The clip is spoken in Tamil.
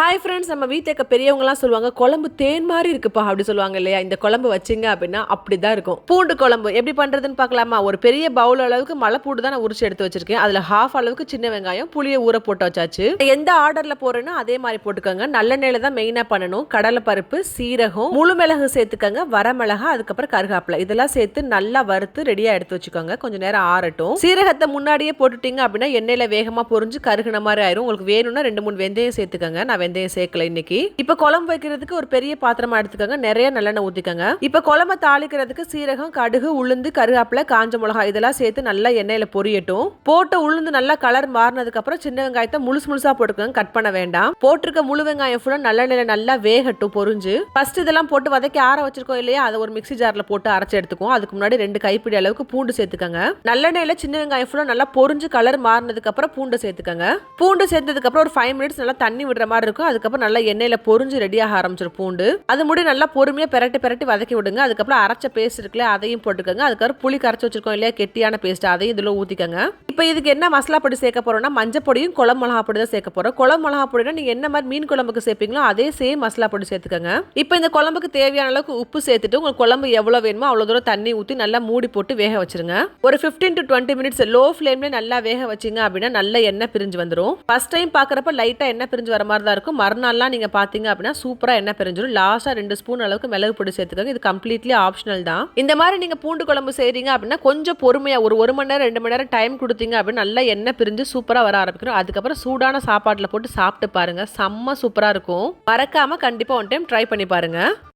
ஹாய் ஃப்ரெண்ட்ஸ் நம்ம வீட்டுக்கு பெரியவங்கலாம் சொல்லுவாங்க குழம்பு தேன் மாதிரி இருக்குப்பா அப்படி சொல்லுவாங்க இல்லையா? இந்த குழம்பு வச்சிங்க அப்படின்னா அப்படி தான் இருக்கும். பூண்டு குழம்பு எப்படி பண்ணுறதுன்னு பார்க்கலாமா? ஒரு பெரிய பவுல் அளவுக்கு மலைப்பூண்டு பூண்டு தான் நான் உரிச்சு எடுத்து வச்சிருக்கேன். அதில் ஹாஃப் அளவுக்கு சின்ன வெங்காயம் புளியை ஊற போட்டு வச்சாச்சு. எந்த ஆர்டரில் போறேனோ அதே மாதிரி போட்டுக்கோங்க. நல்லெண்ணெயில தான் மெயினாக பண்ணணும். கடலை பருப்பு சீரகம் முழு மிளகு சேர்த்துக்கோங்க. வரமிளகா அதுக்கப்புறம் கருகாப்பிலை. இதெல்லாம் சேர்த்து நல்லா வறுத்து ரெடியாக எடுத்து வச்சுக்கோங்க. கொஞ்சம் நேரம் ஆறட்டும். சீரகத்தை முன்னாடியே போட்டுட்டீங்க அப்படின்னா எண்ணெயில் வேகமாக பொரிஞ்சு கருகுன மாதிரி ஆயிரும். உங்களுக்கு வேணும்னா ரெண்டு மூணு வெந்தயம் சேர்த்துக்கோங்க. நான் வெந்தயம் சேர்க்கல இன்னைக்கு. இப்ப குழம்பு வைக்கிறதுக்கு ஒரு பெரிய பாத்திரமா எடுத்துக்கோங்க. நிறைய நல்லெண்ணெய் ஊத்திக்கோங்க. இப்ப குழம்ப தாளிக்கிறதுக்கு சீரகம் கடுகு உளுந்து கருகாப்பில காஞ்ச மிளகாய் இதெல்லாம் சேர்த்து நல்லா எண்ணெயில பொரியட்டும். போட்ட உளுந்து நல்லா கலர் மாறினதுக்கு அப்புறம் சின்ன வெங்காயத்தை முழுசு முழுசா போட்டுக்கோங்க. கட் பண்ண வேண்டாம். போட்டிருக்க முழு வெங்காயம் ஃபுல்லா நல்லெண்ணெயில நல்லா வேகட்டும் பொரிஞ்சு. ஃபர்ஸ்ட் இதெல்லாம் போட்டு வதக்கி ஆற வச்சிருக்கோம் இல்லையா? அதை ஒரு மிக்ஸி ஜார்ல போட்டு அரைச்சு எடுத்துக்கோ அதுக்கு முன்னாடி ரெண்டு கைப்பிடி அளவுக்கு பூண்டு சேர்த்துக்கோங்க. நல்லெண்ணெயில சின்ன வெங்காயம் ஃபுல்லா நல்லா பொரிஞ்சு கலர் மாறினதுக்கு அப்புறம் பூண்டு சேர்த்துக்கோங்க. பூண்டு சேர்த்ததுக்கு அப்புறம் ஒரு ஃபைவ் மினிட்ஸ் நல்லா தண்ணி விடுற மாதிரி இருக்கும். அதுக்கப்புறம் நல்லா எண்ணெயில பொறிஞ்சு ரெடியாக ஆரம்பிச்சிடும் பூண்டு. அது முடி நல்லா பொறுமையாக பெரட்டி பெரட்டி வதக்கி விடுங்க. அதுக்கப்புறம் அரைச்ச பேஸ்ட் இருக்குல்ல அதையும் போட்டுக்கோங்க. அதுக்கப்புறம் புளி கரைச்சி வச்சிருக்கோம் இல்லையா கெட்டியான பேஸ்ட் அதையும் இதில் ஊற்றிக்கோங்க இப்போ இதுக்கு என்ன மசாலா பொடி சேர்க்க போகிறோம்னா மஞ்சள் பொடியும் குழம்பு மிளகா பொடி தான் சேர்க்க போறோம். குழம்பு மிளகா பொடினா நீங்கள் என்ன மாதிரி மீன் குழம்புக்கு சேர்ப்பீங்களோ அதே சேம் மசாலா பொடி சேர்த்துக்கோங்க. இப்போ இந்த குழம்புக்கு தேவையான அளவுக்கு உப்பு சேர்த்துட்டு உங்களுக்கு குழம்பு எவ்வளோ வேணுமோ அவ்வளவு தூரம் தண்ணி ஊற்றி நல்லா மூடி போட்டு வேக வச்சிருங்க. ஒரு 15 டு டுவெண்ட்டி மினிட்ஸ் லோ ஃப்ளேம்லேயே நல்லா வேக வச்சீங்க அப்படின்னா நல்ல எண்ணெய் பிரிஞ்சு வந்துடும் ஃபஸ்ட் டைம் பார்க்குறப்ப லைட்டாக எண்ணெய் பிரிஞ்சு வர மாதிரி தான் இருக்கும் மறுநாள்லாம் நீங்கள் பார்த்தீங்க அப்படின்னா சூப்பராக எண்ணெய் பிரிஞ்சிடும் லாஸ்ட்டாக ரெண்டு ஸ்பூன் அளவுக்கு மிளகு பொடி சேர்த்துக்கோங்க. இது கம்ப்ளீட்லி ஆப்ஷனல் தான். இந்த மாதிரி நீங்கள் பூண்டு குழம்பு செய்கிறீங்க அப்படின்னா கொஞ்சம் பொறுமையாக ஒரு ஒரு மணி நேரம் ரெண்டு மணி நேரம் டைம் கொடுத்தீங்க அப்படின்னா நல்லா எண்ணெய் பிரிஞ்சு சூப்பராக வர ஆரம்பிக்கிறோம் அதுக்கப்புறம் சூடான சாப்பாட்டில் போட்டு சாப்பிட்டு பாருங்கள் செம்ம சூப்பராக இருக்கும். மறக்காமல் கண்டிப்பாக ஒன் டைம் ட்ரை பண்ணி பாருங்கள்